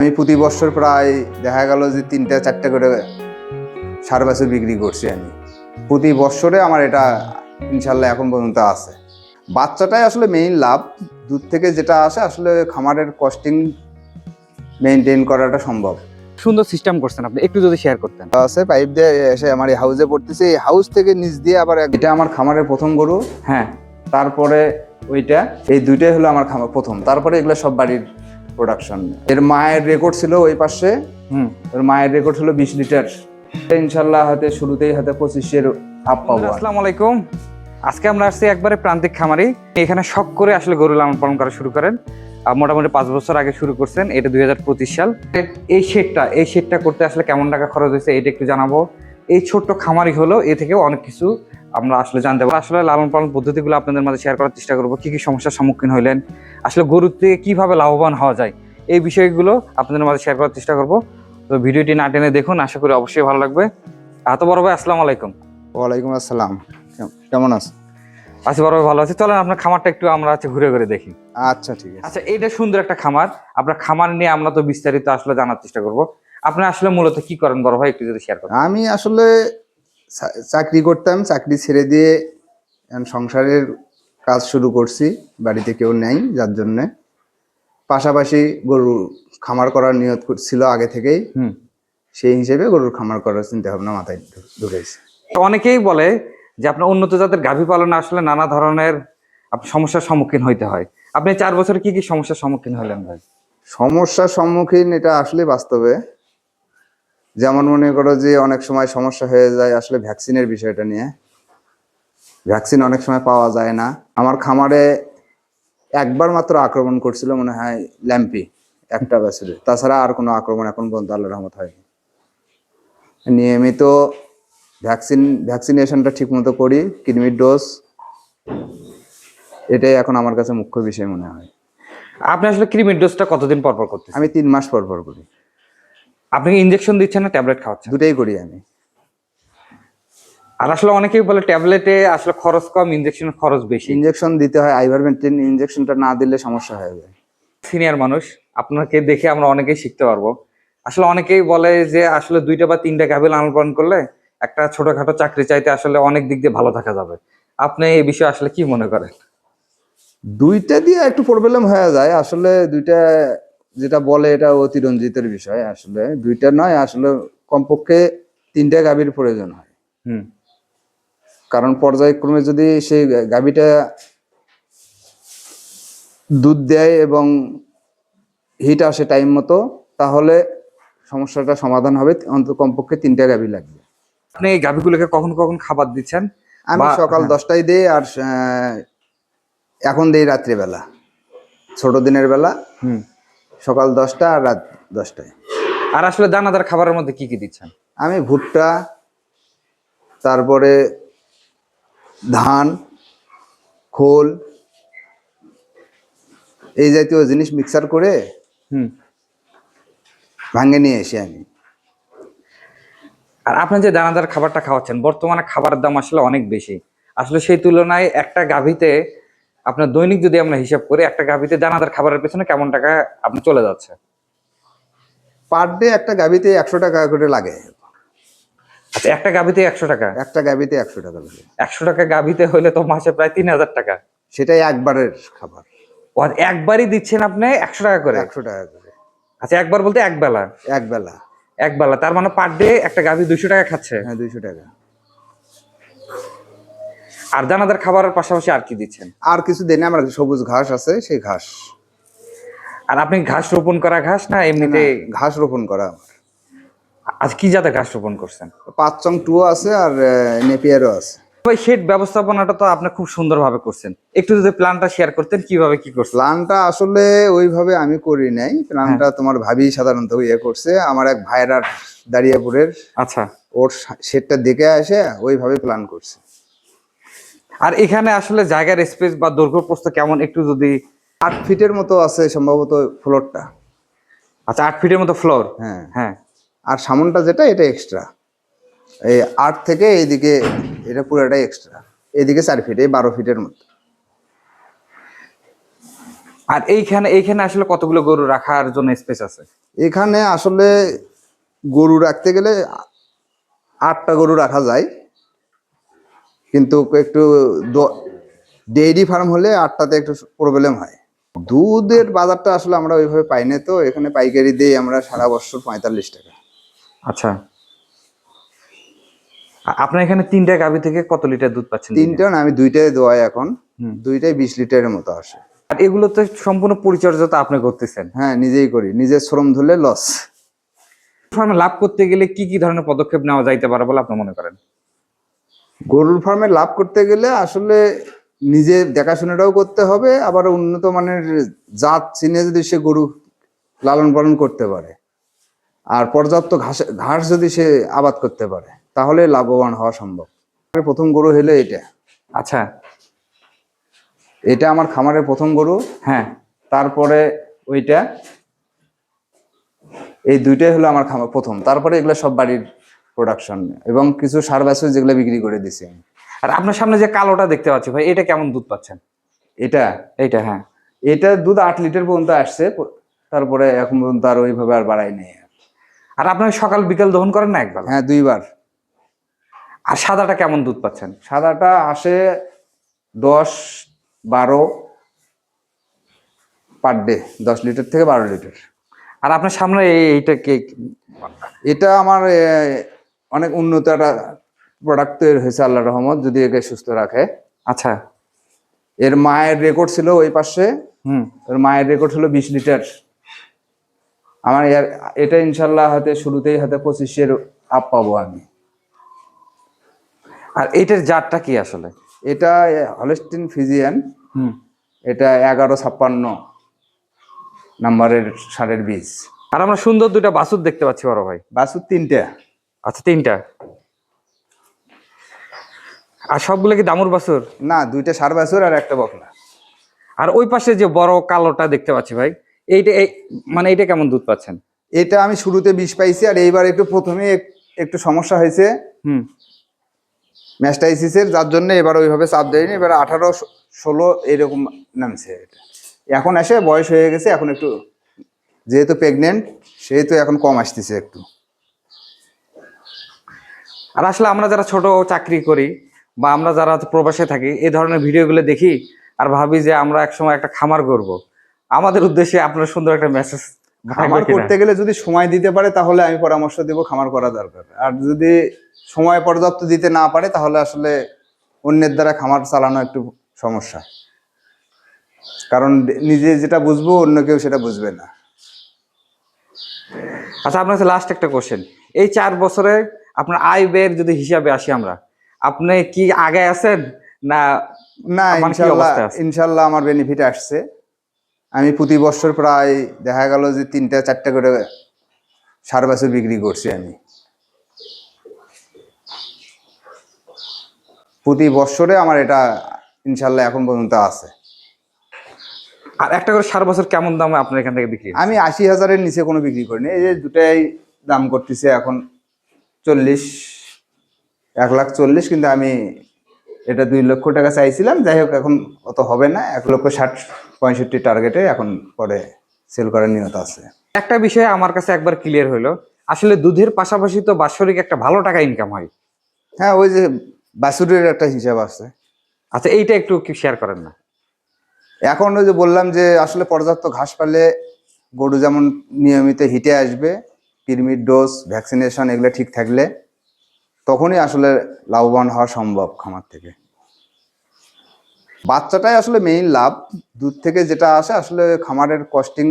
আমি প্রতি বছর প্রায় দেখা গেল যে তিনটা চারটা করে সার বছর বিক্রি করছি আমি। প্রতি বছরে আমার এটা ইনশাল্লাহ এখন পর্যন্ত আছে। বাচ্চাটাই আসলে মেইন লাভ। দুধ থেকে যেটা আসে আসলে খামারের কস্টিং মেনটেন করাটা সম্ভব। সুন্দর সিস্টেম করছেন আপনি। একটু যদি শেয়ার করতেন। আছে পাইপ দিয়ে এসে আমার এই হাউসে পড়তেছে। এই হাউস থেকে নিচ দিয়ে আবার এটা আমার খামারের প্রথম গরু। হ্যাঁ। তারপরে ওইটা এই দুইটাই হলো আমার খামার প্রথম। তারপরে এগুলো সব বাড়ির প্রোডাকশন এর মায়ের রেকর্ড ছিল ওই পাশে। হুম। ওর মায়ের রেকর্ড হলো বিশ লিটার। ইনশাল্লাহ হাতে শুরুতেই হাতে পঁচিশের আপ পাবো। আসসালামু আলাইকুম। আজকে আমরা আসছি একবারে প্রান্তিক খামারি। এখানে শখ করে আসলে গরু লালন পালন করা শুরু করেন। মোটামুটি পাঁচ বছর আগে শুরু করছেন এটা দুই হাজার পঁচিশ সাল। এই শেডটা এই শেডটা করতে আসলে কেমন টাকা খরচ হয়েছে এটা একটু জানাব। এই ছোট্ট খামারি হলো এ থেকেও অনেক কিছু আমরা আসলে জানতে পারব। আসলে লালন পালন পদ্ধতিগুলো আপনাদের মাঝে শেয়ার করার চেষ্টা করব। কী কী সমস্যার সম্মুখীন হইলেন? আসলে গরুর থেকে কীভাবে লাভবান হওয়া যায়? এই বিষয়গুলো আপনাদের মাঝে শেয়ার করার চেষ্টা করব। তো ভিডিওটি না টেনে দেখুন আশা করি অবশ্যই ভালো লাগবে। এত বড় ভাই আসসালামু আলাইকুম। ওয়ালাইকুম আসসালাম। কেমন আছো আচ্ছা বড় ভাই ভালো আছে। চলেন আপনার খামারটা একটু আমরা হচ্ছে ঘুরে ঘুরে দেখি। আচ্ছা ঠিক আছে। আচ্ছা এটা সুন্দর একটা খামার। আপনার খামার নিয়ে আমরা তো বিস্তারিত আসলে জানার চেষ্টা করব। আপনি আসলে মূলত কি করেন? বড় ভাই একটু যদি শেয়ার করেন। আমি আসলে চাকরি করতাম চাকরি ছেড়ে দিয়ে সংসারের কাজ শুরু করছি বাড়িতে কেউ নেই যার জন্যে। পাশাপাশি গরু খামার করার নিয়ত ছিল আগে থেকেই। হুম। সেই হিসেবে গরুর খামার করার চিন্তা ভাবনা মাথায় ঢুকেছে অনেকেই বলে যে আপনার উন্নত জাতের গাভী পালনে আসলে নানা ধরনের সমস্যার সম্মুখীন হইতে হয়। আপনি চার বছরে কি কি সমস্যার সম্মুখীন হলেন ভাই? সমস্যার সম্মুখীন এটা আসলে বাস্তবে যেমন মনে করো যে অনেক সময় সমস্যা হয়ে যায় আসলে ভ্যাকসিনের বিষয়টা নিয়ে। ভ্যাকসিন অনেক সময় পাওয়া যায় না। আমার খামারে একবার মাত্র আক্রমণ করছিল মনে হয় ল্যাম্পি একটা বছরে তাছাড়া আর কোনো আক্রমণ এখন পর্যন্ত আল্লাহ রহমত হয়নি। নিয়মিত ভ্যাকসিন ভ্যাকসিনেশনটা ঠিক মতো করি কৃমির ডোজ এটাই এখন আমার কাছে মুখ্য বিষয় মনে হয়। আপনি আসলে ক্রিমির ডোজটা কতদিন পর পর করতেছেন? আমি তিন মাস পর পর করি। আপনি ইনজেকশন দিচ্ছেন না ট্যাবলেট খাওয়াচ্ছেন? দুটাই করি আমি। আর আসলে অনেকেই বলে ট্যাবলেটে আসলে খরচ কম ইনজেকশনের খরচ বেশি। ইনজেকশন দিতে হয় আইভারমেন্টিন ইনজেকশনটা না দিলে সমস্যা হয়ে যায়। সিনিয়র মানুষ আপনাকে দেখে আমরা অনেকেই শিখতে পারব। আসলে অনেকেই বলে যে আসলে দুইটা বা তিনটা গাভী লালন পালন করলে একটা ছোটখাটো চাকরি চাইতে আসলে অনেক দিক দিয়ে ভালো থাকা যাবে। আপনি এই বিষয়ে আসলে কি মনে করেন? দুইটা দিয়ে একটু প্রবলেম হয়ে যায়। আসলে দুইটা যেটা বলে এটা অতিরঞ্জিতের বিষয় আসলে। দুইটা নয় আসলে কমপক্ষে তিনটা গাভীর প্রয়োজন হয়। হুম। কারণ পর্যায়ক্রমে যদি সেই গাভীটা দুধ দেয় এবং হিট আসে টাইম মতো তাহলে সমস্যাটা সমাধান হবে। অন্তত কমপক্ষে তিনটা গাভী লাগবে। আপনি এই গাভীগুলোকে কখন কখন খাবার দিচ্ছেন? আমি সকাল হ্যাঁ। দশটায় দিই আর এখন দিই রাত্রিবেলা। ছোট দিনের বেলা। হুম। সকাল দশটা আর রাত দশটায়। আর আসলে দানাদার খাবারের মধ্যে কি কি দিচ্ছেন? আমি ভুট্টা তারপরে ধান খোল এই জাতীয় জিনিস মিক্সার করে হুম। ভাঙে নিয়ে এসে আমি। আর আপনি যে দানাদার খাবারটা খাওয়াচ্ছেন বর্তমানে খাবারের দাম আসলে অনেক বেশি। আসলে সেই তুলনায় একটা গাভীতে আপনার দৈনিক যদি আমরা হিসাব করি একটা গাভীতে দানাদার খাবারের পেছনে কেমন টাকা আপনি চলে যাচ্ছে? পার ডে একটা গাবিতে একশো টাকা করে লাগে। আচ্ছা একটা গাভীতে একশো টাকা? একটা গাবিতে একশো টাকা লাগে। একশো টাকা গাভীতে হলে তো মাসে প্রায় তিন হাজার টাকা। সেটাই একবারের খাবার। একবারই দিচ্ছেন আপনি একশো টাকা করে? একশো টাকা করে। আচ্ছা একবার বলতে এক বেলা? এক বেলা। এক বেলা তার মানে পার ডে একটা গাভী দুইশো টাকা খাচ্ছে। হ্যাঁ দুইশো টাকা। আর দানাদার খাবারের পাশাপাশি আর কি দিচ্ছেন? আর কিছু দেয় না আমার সবুজ ঘাস আছে সেই ঘাস। আর আপনি ঘাস রোপণ করা ঘাস না এমনিতে ঘাস রোপণ করা আজ কি জাতের ঘাস রোপণ করছেন? পাঁচ চং টু আছে আর নেপিয়ারও আছে। ওই শেড ব্যবস্থাপনাটা তো আপনি খুব সুন্দরভাবে করছেন। একটু যদি প্ল্যানটা শেয়ার করতেন কীভাবে কি করছেন? প্ল্যানটা আসলে ওইভাবে আমি করি নাই। প্ল্যানটা হ্যাঁ। তোমার ভাবি সাধারণত ইয়ে করছে। আমার এক ভাইরার দাঁড়িয়াপুরের। আচ্ছা। ওর শেডটা দেখে আসে ওইভাবে প্ল্যান করছে। আর এখানে আসলে জায়গার স্পেস বা দৈর্ঘ্য প্রস্থ কেমন? একটু যদি আট ফিটের মতো আছে সম্ভবত ফ্লোরটা আচ্ছা আট ফিটের মতো ফ্লোর হ্যাঁ। হ্যাঁ। আর সামনটা যেটা এটা এক্সট্রা এই আট থেকে এইদিকে এটা পুরোটাই এক্সট্রা এদিকে চার ফিট এই বারো ফিটের মতো। আর এইখানে এইখানে আসলে কতগুলো গরু রাখার জন্য স্পেস আছে? এখানে আসলে গরু রাখতে গেলে আটটা গরু রাখা যায়। কিন্তু একটু ডেইরি ফার্ম হলে আটটাতে একটু প্রবলেম হয়। দুধের বাজারটা আসলে আমরা ওইভাবে পাই না তো এখানে পাইকারি দিই আমরা সারা বছর পঁয়তাল্লিশ টাকা। আচ্ছা। আপনার এখানে তিনটা গাভি থেকে কত লিটার দুধ পাচ্ছেন? তিনটা না আমি দুইটাই দোয়াই এখন। দুইটাই বিশ লিটারের মতো আসে। আর এগুলো তো সম্পূর্ণ পরিচর্যা তো আপনি করতেছেন? হ্যাঁ নিজেই করি। নিজের শ্রম ধরলে লস ফার্মে লাভ করতে গেলে কি কি ধরনের পদক্ষেপ নেওয়া যাইতে পারে বলে আপনি মনে করেন? গরুর ফার্মে লাভ করতে গেলে আসলে নিজে দেখাশোনাটাও করতে হবে আবার উন্নত মানের জাত চিনে যদি সে গরু লালন পালন করতে পারে আর পর্যাপ্ত ঘাস ঘাস যদি সে আবাদ করতে পারে তাহলে লাভবান হওয়া সম্ভব। প্রথম গরু হলো এটা। আচ্ছা। এটা আমার খামারের প্রথম গরু। হ্যাঁ। তারপরে ওইটা এই দুইটাই হলো আমার খামার প্রথম। তারপরে এগুলো সব বাড়ির প্রোডাকশন এবং কিছু সার যেগুলো বিক্রি করে দিছি আমি। আর আপনার সামনে যে কালোটা দেখতে পাচ্ছি ভাই এটা কেমন দুধ পাচ্ছেন? এটা? এইটা হ্যাঁ। এটা দুধ আট লিটার পর্যন্ত আসছে তারপরে এখন পর্যন্ত আর ওইভাবে আর বাড়াই নেই। আর আপনার সকাল বিকাল দহন করেন না একবার হ্যাঁ দুইবার। আর সাদাটা কেমন দুধ পাচ্ছেন? সাদাটা আসে দশ বারো পার ডে দশ লিটার থেকে বারো লিটার আর আপনার সামনে এই এইটা কে এটা আমার অনেক উন্নত একটা প্রোডাক্ট তৈরি হয়েছে আল্লাহ রহমত যদি একে সুস্থ রাখে। আচ্ছা এর মায়ের রেকর্ড ছিল ওই পাশে? হুম। ওর মায়ের রেকর্ড হলো বিশ লিটার। আমার এর- এটা ইনশাল্লাহ হাতে শুরুতেই হাতে পঁচিশের আপ পাবো আমি। আর এইটার জাতটা কি আসলে? এটা হলেস্টিন ফিজিয়ান হুম। এটা এগারো ছাপ্পান্ন নাম্বারের সারের বীজ। আর আমরা সুন্দর দুইটা বাছুর দেখতে পাচ্ছি বড় ভাই। বাছুর তিনটা। আচ্ছা তিনটা। আর সবগুলো কি দামুর বাছুর? না দুইটা সার বাছুর আর একটা বকলা আর ওই পাশে যে বড় কালোটা দেখতে পাচ্ছি ভাই এইটা এই মানে এইটা কেমন দুধ পাচ্ছেন? এটা আমি শুরুতে বিষ পাইছি আর এইবার একটু প্রথমে একটু সমস্যা হয়েছে। হুম। ম্যাস্টাইসিসের যার জন্য এবার ওইভাবে চাপ দেয়নি। এবার আঠারো ষোলো এরকম নামছে এটা। এখন এসে বয়স হয়ে গেছে এখন একটু যেহেতু প্রেগনেন্ট সেহেতু এখন কম আসতেছে একটু। আর আসলে আমরা যারা ছোট চাকরি করি বা আমরা যারা প্রবাসে থাকি এই ধরনের ভিডিওগুলো দেখি আর ভাবি যে আমরা একসময় একটা খামার করব। আমাদের উদ্দেশ্যে আপনার সুন্দর একটা মেসেজ খামার করতে গেলে যদি সময় দিতে পারে তাহলে আমি পরামর্শ দেব খামার করা দরকার। আর যদি সময় পর্যাপ্ত দিতে না পারে তাহলে আসলে অন্যের দ্বারা খামার চালানো একটু সমস্যা। কারণ নিজে যেটা বুঝব অন্য কেউ সেটা বুঝবে না। আচ্ছা আপনার কাছে লাস্ট একটা কোশ্চেন এই চার বছরে আপনার আয় ব্যয়ের যদি হিসাবে আসি আমরা আপনি কি আগে আছেন না না ইনশাল্লাহ ইনশাল্লাহ আমার বেনিফিট আসছে। আমি প্রতি বছর প্রায় দেখা গেল যে তিনটা চারটা করে সার বছর বিক্রি করছি আমি। প্রতি বছরে আমার এটা ইনশাল্লাহ এখন পর্যন্ত আছে। আর একটা করে সার বছর কেমন দামে আপনার এখান থেকে বিক্রি আমি আশি হাজারের নিচে কোনো বিক্রি করিনি এই যে দুটাই দাম করতেছে এখন। চল্লিশ এক লাখ চল্লিশ কিন্তু আমি এটা দুই লক্ষ টাকা চাইছিলাম। যাই হোক এখন অত হবে না। এক লক্ষ ষাট পঁয়ষট্টি টার্গেটে এখন পরে সেল করার নিয়ত আছে। একটা বিষয় আমার কাছে একবার ক্লিয়ার হলো আসলে দুধের পাশাপাশি তো বাৎসরিক একটা ভালো টাকা ইনকাম হয়। হ্যাঁ ওই যে বাসুরের একটা হিসাব আছে। আচ্ছা এইটা একটু কি শেয়ার করেন না? এখন ওই যে বললাম যে আসলে পর্যাপ্ত ঘাস পালে গরু যেমন নিয়মিত হিটে আসবে কৃমির ডোজ ভ্যাকসিনেশন এগুলো ঠিক থাকলে তখনই আসলে লাভবান হওয়া সম্ভব খামার থেকে। বাচ্চাটাই আসলে মেইন লাভ। দুধ থেকে যেটা আসে আসলে খামারের কস্টিং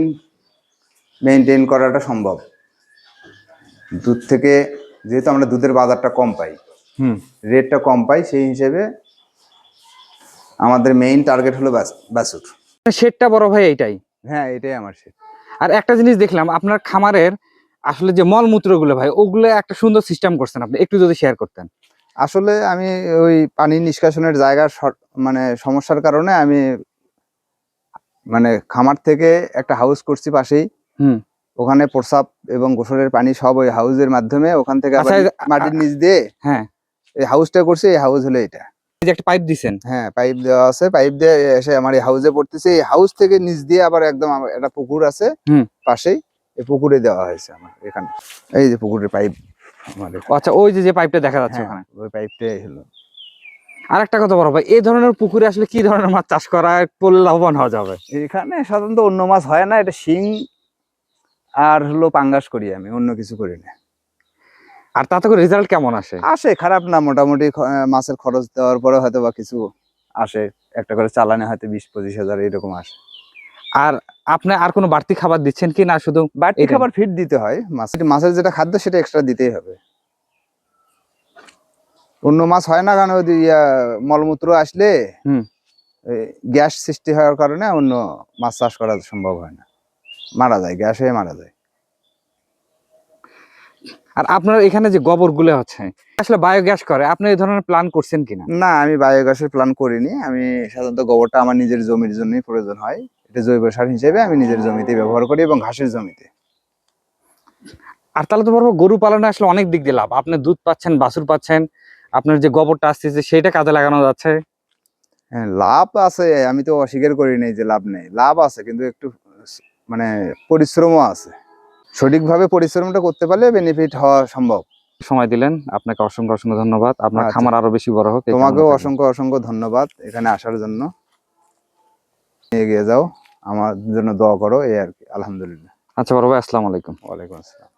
মেনটেন করাটা সম্ভব। দুধ থেকে যেহেতু আমরা দুধের বাজারটা কম পাই হুম। রেটটা কম পাই সেই হিসেবে আমাদের মেইন টার্গেট হলো বাস- বাছুর শেডটা বড় ভাই এইটাই। হ্যাঁ এটাই আমার সে আর একটা জিনিস দেখলাম আপনার খামারের আসলে যে মলমূত্রগুলো ভাই ওগুলো একটা সুন্দর সিস্টেম করছেন আপনি। একটু যদি শেয়ার করতেন। আসলে আমি ওই পানি নিষ্কাশনের জায়গার মানে সমস্যার কারণে আমি মানে খামার থেকে একটা হাউস করছি পাশেই। হুম। ওখানে প্রসাব এবং গোসলের পানি সব ওই হাউসের মাধ্যমে ওখান থেকে আচ্ছা, মাটির নিচ দিয়ে হ্যাঁ। এই হাউসটা করছি এই হাউস হলো এটা। যে একটা পাইপ দিছেন। হ্যাঁ পাইপ দেওয়া আছে। পাইপ দিয়ে এসে আমার এই হাউসে পড়তেছে। এই হাউস থেকে নিচ দিয়ে আবার একদম একটা পুকুর আছে হুম। পাশেই। এই পুকুরে দেওয়া হয়েছে আমার এখানে। এই যে পুকুরের পাইপ। ও আচ্ছা ওই যে যে পাইপটা দেখা যাচ্ছে হ্যাঁ, ওখানে। ওই পাইপটাই হলো। আর একটা কথা বড় ভাই এই ধরনের পুকুরে আসলে কি ধরনের মাছ চাষ করা করলে লাভবান হওয়া যাবে? এখানে সাধারণত অন্য মাছ হয় না এটা শিং আর হলো পাঙ্গাস করি আমি অন্য কিছু করি না। আর তাতে করে রেজাল্ট কেমন আসে? আসে খারাপ না মোটামুটি মাছের খরচ দেওয়ার পরে হয়তো বা কিছু আসে। একটা করে চালানে হয়তো বিশ পঁচিশ হাজার এরকম আসে। আর আপনি আর কোনো বাড়তি খাবার দিচ্ছেন কি না শুধু বাড়তি খাবার ফিট দিতে হয় মাছ। মাছের যেটা খাদ্য সেটা এক্সট্রা দিতেই হবে। অন্য মাছ হয় না কারণ ওই মলমূত্র আসলে। গ্যাস সৃষ্টি হওয়ার কারণে অন্য মাছ চাষ করা সম্ভব হয় না। মারা যায় গ্যাস হয়ে মারা যায়। আর আপনার এখানে যে গোবরগুলো হচ্ছে আসলে বায়োগ্যাস করে আপনি এই ধরনের প্ল্যান করছেন কিনা? না আমি বায়োগ্যাসের প্ল্যান করিনি। আমি সাধারণত গোবরটা আমার নিজের জমির জন্যই প্রয়োজন হয়। এটা জৈব সার হিসেবে আমি নিজের জমিতে ব্যবহার করি এবং ঘাসের জমিতে। আর তাহলে তো বলব গরু পালনে আসলে অনেক দিক দিয়ে লাভ। আপনি দুধ পাচ্ছেন বাছুর পাচ্ছেন আপনার যে গোবরটা আসতেছে সেটা কাজে লাগানো যাচ্ছে। হ্যাঁ লাভ আছে আমি তো অস্বীকার করি নাই যে লাভ নেই। লাভ আছে কিন্তু একটু মানে পরিশ্রমও আছে। সঠিকভাবে পরিশ্রমটা করতে পারলে বেনিফিট হওয়া সম্ভব। সময় দিলেন আপনাকে অসংখ্য অসংখ্য ধন্যবাদ। আপনার আচ্ছা। খামার আরও বেশি বড় হোক তোমাকেও অসংখ্য অসংখ্য ধন্যবাদ এখানে আসার জন্য। এগিয়ে যাও। আমার জন্য দোয়া করো এই আর কি। আলহামদুলিল্লাহ। আচ্ছা বড় ভাই আসসালামু আলাইকুম। ওয়ালাইকুম আসসালাম।